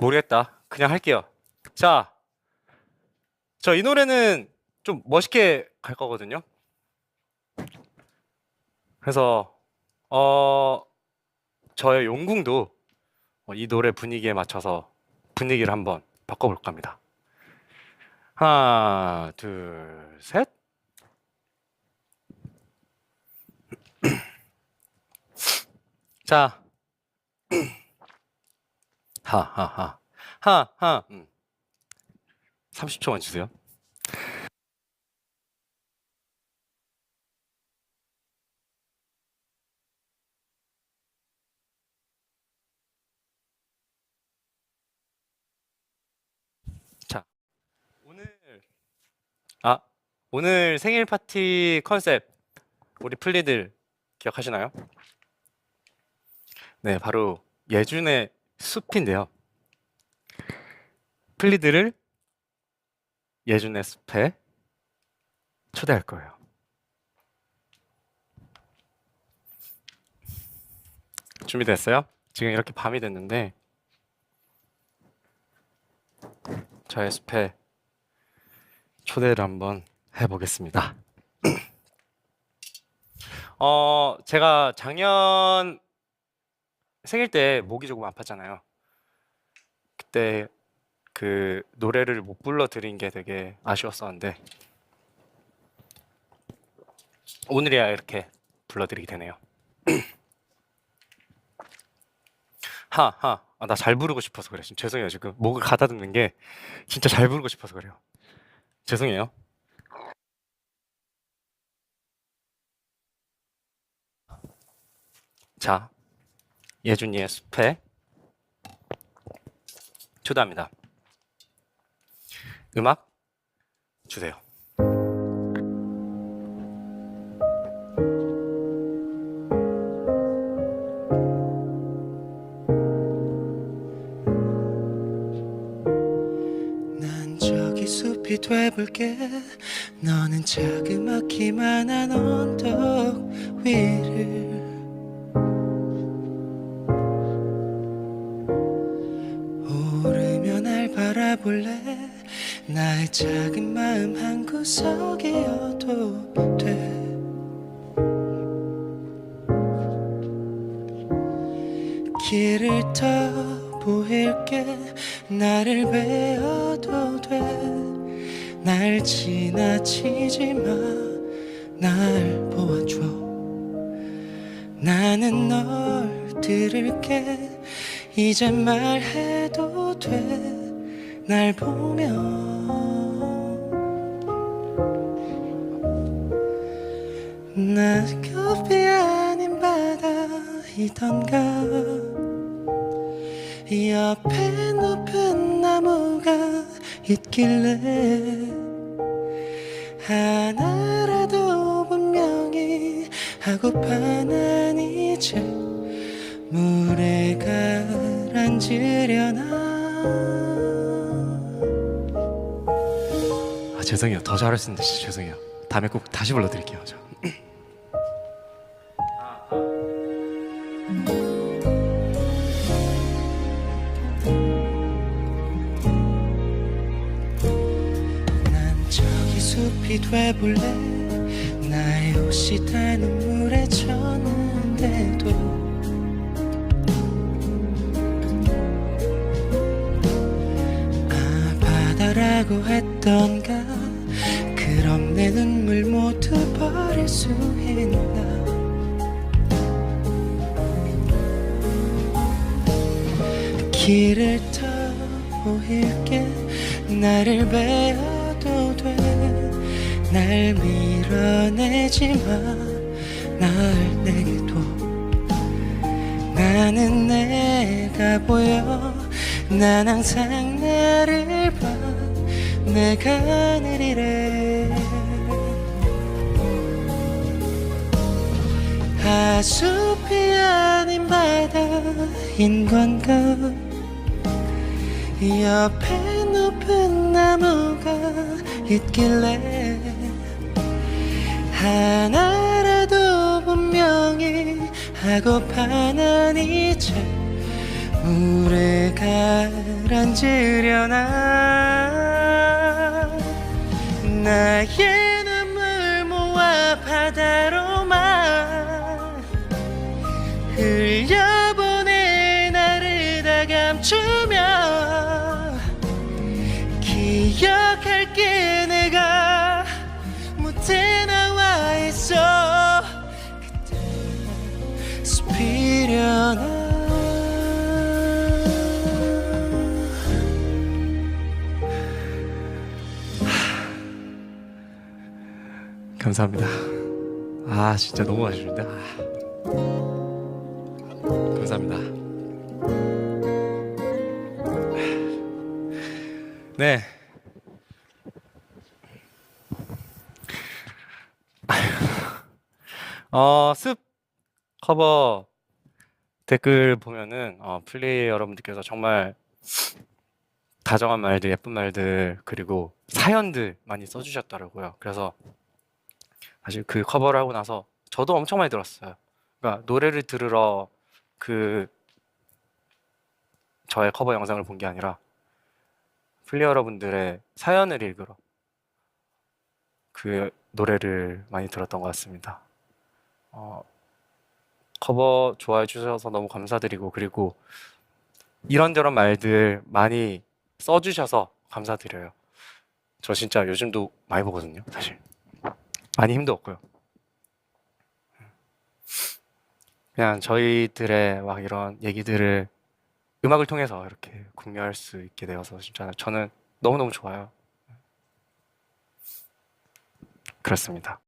모르겠다. 그냥 할게요. 자, 저 이 노래는 좀 멋있게 갈 거거든요. 그래서 어 저의 용궁도 어, 이 노래 분위기에 맞춰서 분위기를 한번 바꿔볼까 합니다. 하나, 둘, 셋. 자, 하하하, 하하. 음. 30초만 주세요. 자, 오늘 아 오늘 생일 파티 컨셉 우리 플리들 기억하시나요? 네, 바로 예준의 숲인데요. 플리들을 예준의 숲에 초대할 거예요. 준비됐어요? 지금 이렇게 밤이 됐는데 저의 숲에 초대를 한번 해보겠습니다. 어, 제가 작년 생일 때 목이 조금 아팠잖아요. 그때 그 노래를 못 불러드린 게 되게 아쉬웠었는데 오늘이야 이렇게 불러드리게 되네요. 하하. 아, 나 잘 부르고 싶어서 그래. 지금 죄송해요. 지금 목을 가다듬는 게 진짜 잘 부르고 싶어서 그래요. 죄송해요. 자, 예준이의 숲에 초대합니다. 음악 주세요. 돼볼게 너는 자그마키만한 언덕 위를 나의 작은 마음 한 구석이어도 돼. 길을 터 보일게. 나를 베어도 돼. 날 지나치지 마날 보아줘. 나는 널 들을게. 이제 말해도 돼 날 보면 나 급이 아닌 바다이던가 옆에 높은 나무가 있길래 하나라도 분명히 하고파 난 이제 물에 가라앉으려나 죄송해요. 더 잘했는데 진짜 죄송해요. 다음에 꼭 다시 불러드릴게요. 저. 난 저기 숲이 돼볼래 나의 옷이 다 눈물에 젖는데도 아 바다라고 했던가? 그럼 내 눈물 모두 버릴 수 있나? 길을 터 보일게. 나를 베어도 돼. 날 밀어내지 마날 내게 둬 나는 내가 보여 난 항상 나를 봐. 내가 하늘이래 하숲이 아닌 바다인 건가 옆에 높은 나무가 있길래 하나라도 분명히 하고파 난 이제 물에 가라앉으려나? 나의 눈물 모아 바다로 감사합니다. 아 진짜 너무 아쉬운데. 아. 감사합니다. 네. 어, 습 커버 댓글 보면은 어, 플레이 여러분들께서 정말 다정한 말들, 예쁜 말들, 그리고 사연들 많이 써주셨더라고요. 그래서 사실 그 커버를 하고 나서 저도 엄청 많이 들었어요. 그러니까 노래를 들으러 그 저의 커버 영상을 본 게 아니라 플레이 여러분들의 사연을 읽으러 그 노래를 많이 들었던 것 같습니다. 어, 커버 좋아해 주셔서 너무 감사드리고 그리고 이런저런 말들 많이 써주셔서 감사드려요. 저 진짜 요즘도 많이 보거든요, 사실. 많이 힘도 없고요. 그냥 저희들의 막 이런 얘기들을 음악을 통해서 이렇게 공유할 수 있게 되어서 진짜 저는 너무너무 좋아요. 그렇습니다.